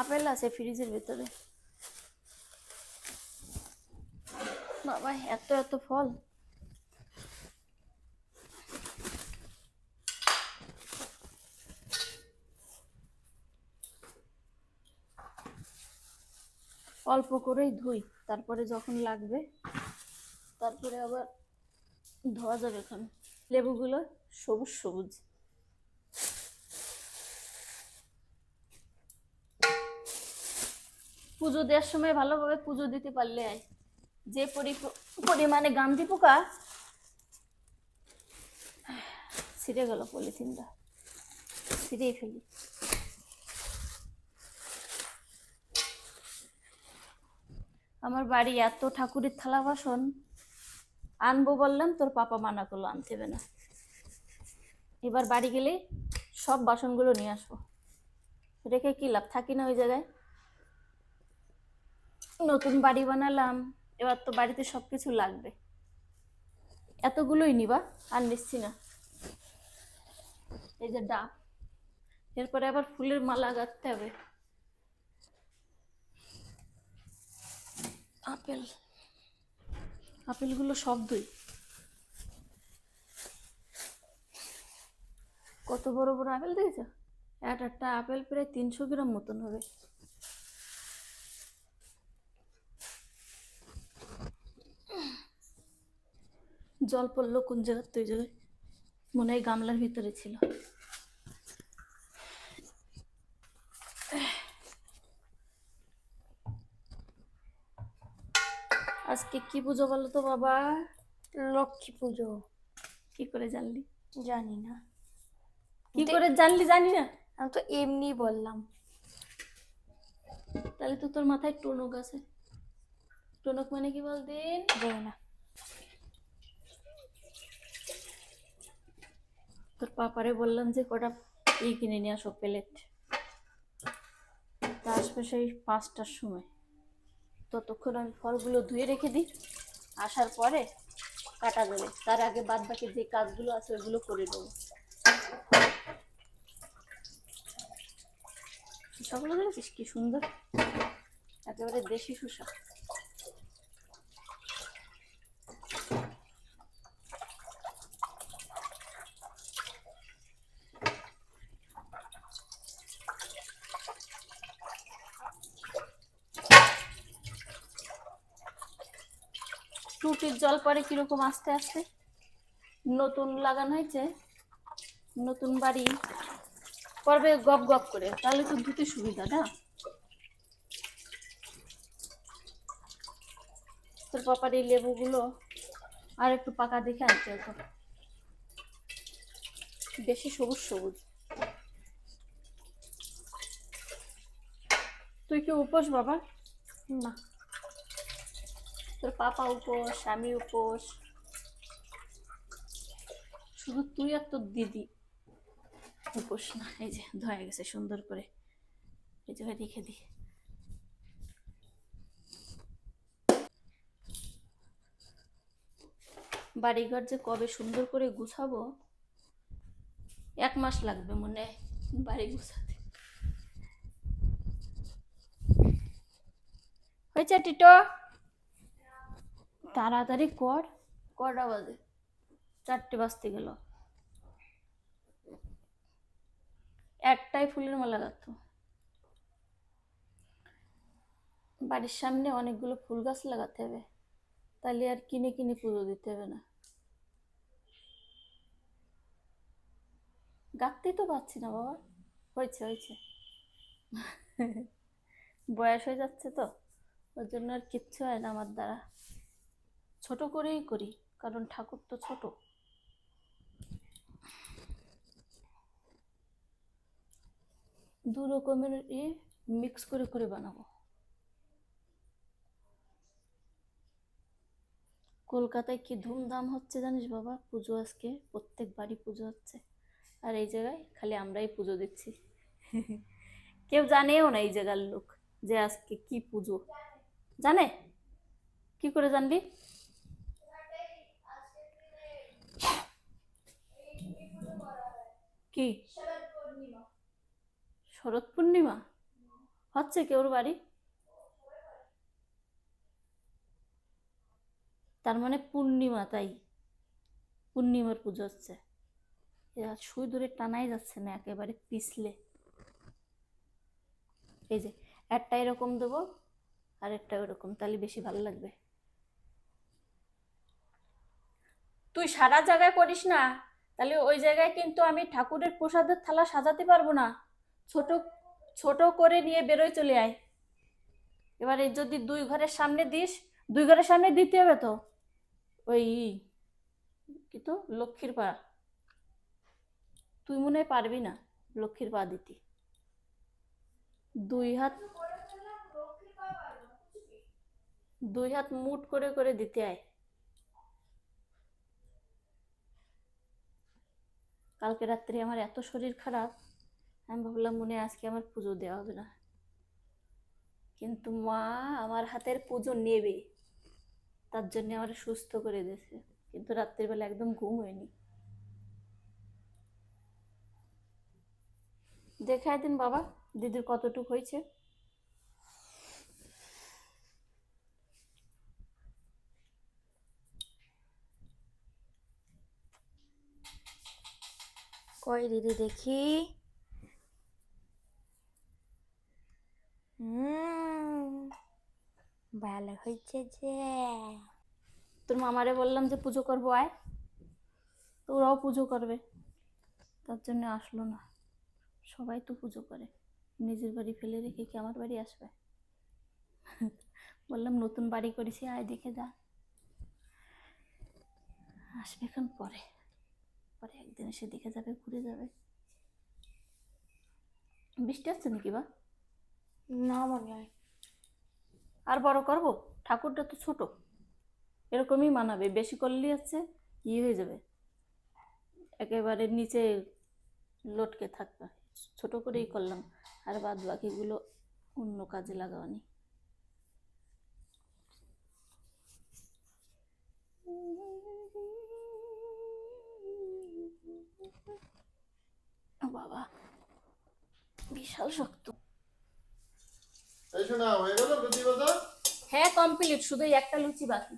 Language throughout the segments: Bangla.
আপেল আছে ফ্রিজের ভিতরে। বাবা, এত এত ফল। অল্প করেই ধুই, তারপরে যখন লাগবে, তারপরে আবার ধোয়া যাবে এখানে। লেবুগুলো সবুজ সবুজ। পুজো দেওয়ার সময় ভালোভাবে পুজো দিতে পারলে যে পরি- পরিমাণে গান্ধি পোকা, ছিঁড়ে গেল পলিথিনটা। ছিঁড়েই ফেলি। আমার বাড়ি এত ঠাকুরের থালা বাসন, আনব বললাম তোর পাপা মানা করল, আনতে হবে না। এবার বাড়ি গেলে সব বাসনগুলো নিয়ে আসব। রেখে কি লাভ? থাকি না ওই জায়গায়। নতুন বাড়ি বানালাম, এবার তো বাড়িতে সব কিছু লাগবে। এতগুলোই নিবা, আর নিচ্ছি না। এই যে ডাব, এরপরে আবার ফুলের মালা গাঁথতে হবে। আপেল, আপেলগুলো সব দুই কত বড় বড় আপেল দেখেছ? এক একটা আপেল প্রায় তিনশো গ্রাম মতন হবে। জল পড়ল কোন জায়গার তো ওই জায়গায়। মনে হয় গামলার ভিতরে ছিল। আজকে কি পুজো বলো তো বাবা? লক্ষ্মী পুজো। কি করে জানলি? জানি না। কি করে জানলি জানি না। আমি তো এমনি বললাম। তাহলে তো তোর মাথায় টনক আছে। টনক মানে কি বলদিন জানি না। তোর পাপারে বললাম যে কটা ই কিনে নিয়ে আসো প্লেট তা আসবে সেই পাঁচটার সময়। ততক্ষণ আমি ফলগুলো ধুয়ে রেখে দিই। আসার পরে কাটা যাবে তার আগে বাদ বাকি যে কাজগুলো আছে ওইগুলো করে দেবো। শসাগুলো দেখেছিস কি সুন্দর? একেবারে দেশি শসা জল পরে কীরকম আস্তে আস্তে? নতুন লাগানো হয়েছে, নতুন বাড়ি। পড়বে গপ গপ করে, তাহলে তো ধুতে সুবিধা না? তোর পাপার এই লেবুগুলো আর একটু পাকা দেখে আনতে হতো বেশি সবুজ সবুজ। তুই কি উপোস বাবা? না। তোর পাপা উপোস আমি উপোস। শুধু তুই আর তোর দিদি উপোস না, এই যে ধয়ে গেছে সুন্দর করে। এই জায়গায় রেখে দি। বাড়িঘর যে কবে সুন্দর করে গুছাবো, এক মাস লাগবে মনে বাড়ি গুছাতে। হয়েছে টিটো? তাড়াতাড়ি কর। কটা বাজে? চারটে বাজতে গেল। একটাই ফুলের মালা গাঁথ। বাড়ির সামনে অনেকগুলো ফুল গাছ লাগাতে হবে। তাহলে আর কিনে কিনে পুজো দিতে হবে না। গাঁথতেই তো পারছি না বাবা। হয়েছে হয়েছে। বয়স হয়ে যাচ্ছে তো। ওর জন্য আর কিচ্ছু হয় না আমার দ্বারা। ছোট করেই করি, কারণ ঠাকুর তো ছোট। দু রকমের ই মিক্স করে করে বানাবো। কলকাতায় কি ধুমধাম হচ্ছে জানিস বাবা? পুজো আজকে, প্রত্যেক বাড়ি পুজো হচ্ছে। আর এই জায়গায় খালি আমরাই পুজো দিচ্ছি। কেউ জানেও না এই জায়গার লোক যে আজকে কি পুজো। জানে? কি করে জানবি? কি? শরৎ পূর্ণিমা? হচ্ছে কেউর বাড়ি? তার মানে পূর্ণিমা তাই। পূর্ণিমার পুজো হচ্ছে। এরা সুই দূরে টানাই যাচ্ছে না, একেবারে পিছলে। এই যে, একটা এরকম দেবো, আর একটা ওরকম, তাহলে বেশি ভালো লাগবে। তুই সারা জায়গায় করিস না? তাহলে ওই জায়গায় কিন্তু আমি ঠাকুরের প্রসাদের থালা সাজাতে পারব না। ছোট ছোট করে নিয়ে বেরোয় চলে আয়। এবারে যদি দুই ঘরের সামনে দিস, দুই ঘরের সামনে দিতে হবে তো? ওই কিন্তু লক্ষ্মীর পা। তুই মনে পারবি না লক্ষ্মীর পা দিতে। দুই হাত দুই হাত মুট করে করে দিতে আয়। কালকে রাত্রে আমার এত শরীর খারাপ, আমি ভাবলাম মনে আজকে আমার পুজো দেওয়া হবে না। কিন্তু মা আমার হাতের পুজো নেবে, তার জন্য আমার সুস্থ করে দিয়েছে। কিন্তু রাত্রিবেলা একদম ঘুম হয়নি। দেখায় দিন বাবা, দিদির কতটুক হয়েছে? কই দিদি দেখি। ভালো হয়েছে যে। তোর মামারে বললাম যে পুজো করব, আয়। তো ওরাও পুজো করবে। তার জন্য আসলো না। সবাই তো পুজো করে। নিজের বাড়ি ফেলে রেখে কি আমার বাড়ি আসবে? বললাম, নতুন বাড়ি করেছি, আয়, দেখে যা। আসবে এখন পরে। পরে একদিন এসে দেখে যাবে ঘুরে যাবে। বৃষ্টি আসছে নাকি বা? না মনে হয়। আর বড় করব? ঠাকুরটা তো ছোট। এরকমই মানাবে। বেশি করলে হচ্ছে ইয়ে হয়ে যাবে। একেবারে নিচে লটকে থাকবে। ছোট করেই করলাম। আর বাদ বাকিগুলো অন্য কাজে লাগাওনি বাবা। বিশাল শক্ত। এই শোনা হয়ে গেল লুচি বাজা হ্যাঁ কমপ্লিট শুধু একটা লুচি বাকি।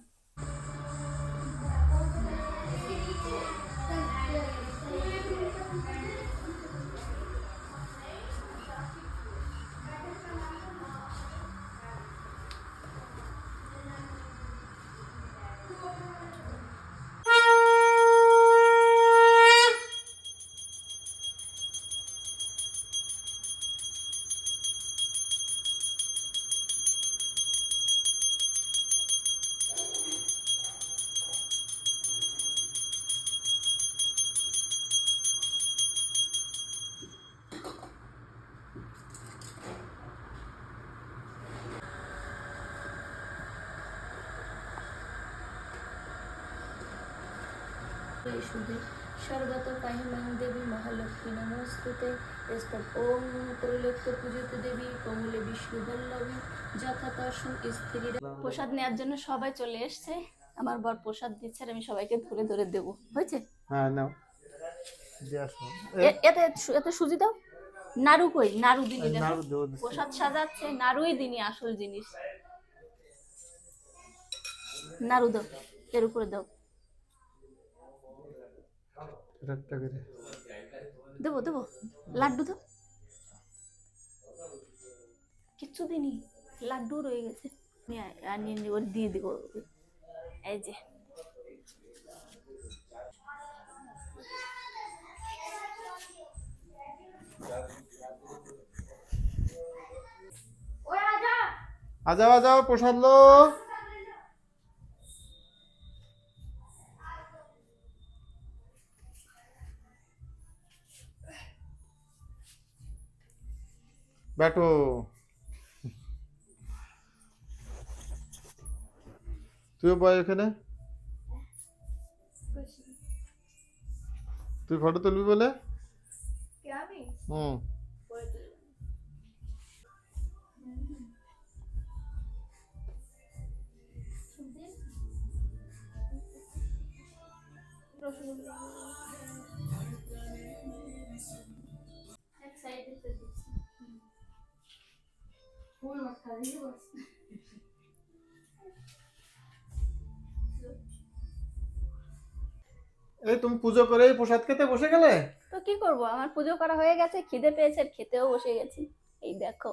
পাহিমাং দেবী মহালক্ষ্মী নমস্তুতে। ওম ত্রৈলোক্য পূজিত দেবী কমলে বিষ্ণু বল্লভী। যথাদর্শন স্ত্রী প্রসাদ নেওয়ার জন্য সবাই চলে এসছে। আমার বর প্রসাদ দিচ্ছে আর আমি সবাইকে ধরে ধরে দেবো। হয়েছে? হ্যাঁ নাও। এতে এতে সুজি দাও। নাড়ু কই? নাড়ু দিনি দিচ্ছি। প্রসাদ সাজাচ্ছে নাড়ুই দিনি আসল জিনিস। নাড়ু দাও এর উপরে দাও। একটা করে। দেবো দেবো। লাড্ডু দাও। কিচ্ছু দিনি লাড্ডু রয়ে গেছে। নিয়ে আয়, আনিয়ে নিয়ে ওর দিয়ে দিব এই যে। আজাও আজাও প্রসাদ লো। बैठो তুইও বয় এখানে। তুই ফটো তুলবি বলে? হুম। এক সাইডে এই তুমি পুজো করে প্রসাদ খেতে বসে গেলে? তো কি করব? আমার পুজো করা হয়ে গেছে খিদে পেয়েছে খেতেও বসে গেছি। এই দেখো।